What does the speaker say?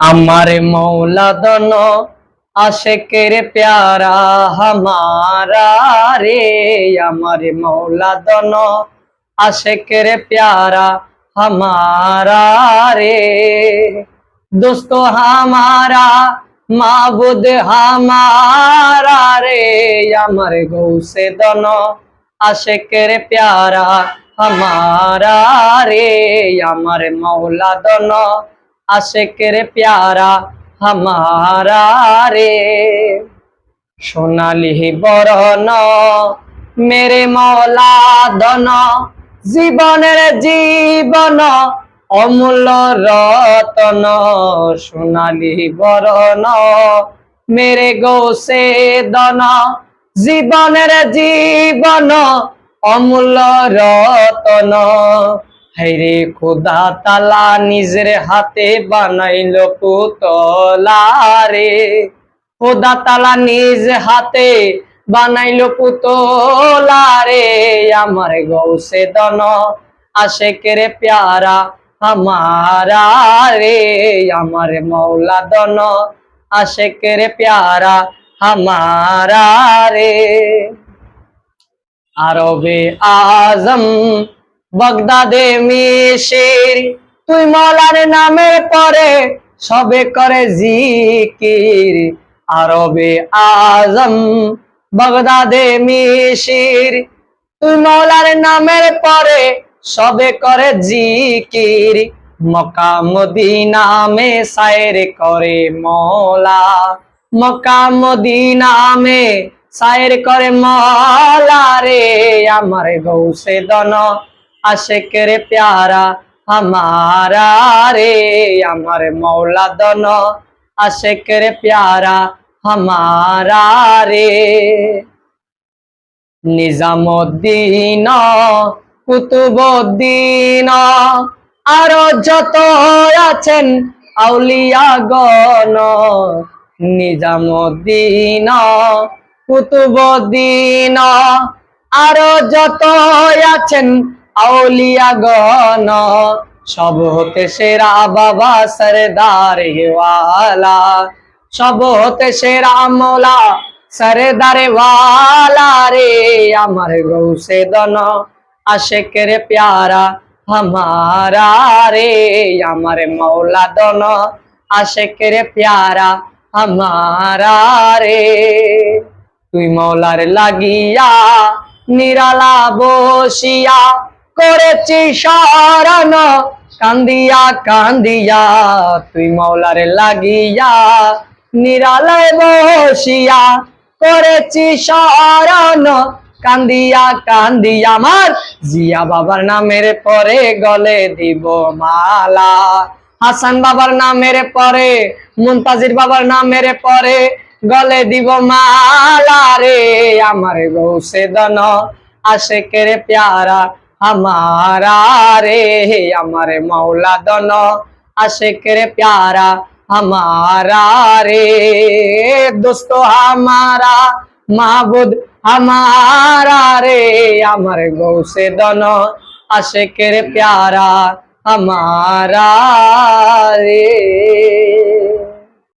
আমার মৌলা দন আশেকের প্যারা হামারা রে। আমার মৌলা দন আশেকের প্যারা হামারা রে। দোস্ত হামারা, মাবুদ হামারা রে। আমার গৌসে দন আশেকের প্যারা হামারা রে। আমার মৌলা দন আশেকের প্যারা হামারা রে। সোনালি বরণ, মেরে মৌলা দন জীবনের জীবন অমূল্য রতন। সোনালি বরণ, মেরে গোসে দন জীবনের জীবন অমূল্য রতন। হাইরে খোদা তালা, নিজের হাতে বানাইল পুতলা রে। খোদা তালা, নিজ হাতে বানাইল পুতলা রে। আমার গৌসে দন, আশেকের প্যারা আমারা রে। আমার মৌলা দন, আশেকের প্যারা আমারা রে। আরবে আজম বগদাদে মিশির তুই মলার নামের পরে সবে করে জিকির। আরবে আজম বগদাদে মিশির তুই মৌলার নামের পরে সবে করে জিকির। মক্কা মদিনা মে সায়ের করে মৌলা মক্কা মদিনা মে সায়ের করে মৌলা রে আমার গৌসে দন। আশেকের প্যারা, আমারা রে, আমার মৌলা দন। আশেকের প্যারা, আমারা রে। নিজামুদ্দিন, কুতুবুদ্দিন, আরও যত আছেন আউলিয়া গণ। নিজামুদ্দিন, কুতুবুদ্দিন, আর যত আছেন আউলিয়া গণ সব হতে সেরা বাবা সরদার হেওয়ালা। সব হতে সেরা মোলা সরদারে ওয়ালা রে। আমার গৌসে দন, আশেকের প্যারা হামারা রে। আমার মৌলা দন, আশেকের প্যারা হামারা রে। তুই মৌলার লাগিয়া, নিরালা বসিয়া করেছি শরণ কান্দিয়া কান্দিয়া, তুই মৌলার লাগিয়া, নিরালয় বসিয়া করেছি শরণ কান্দিয়া কান্দিয়া, আমার জিয়া বাবার নামের পরে গলে দিব মালা। হাসান বাবার নামের পরে, মুনতাজির বাবার নামের পরে গলে দিব মালা রে। আমার গৌসে দন, আশেকের প্যারা আমারা রে আমার মৌলা দন আশেকের প্যারা हमारा रे दोस्तो हमारा माबुद हमारा रे আমার গৌসে দন আশেকের প্যারা हमारा রে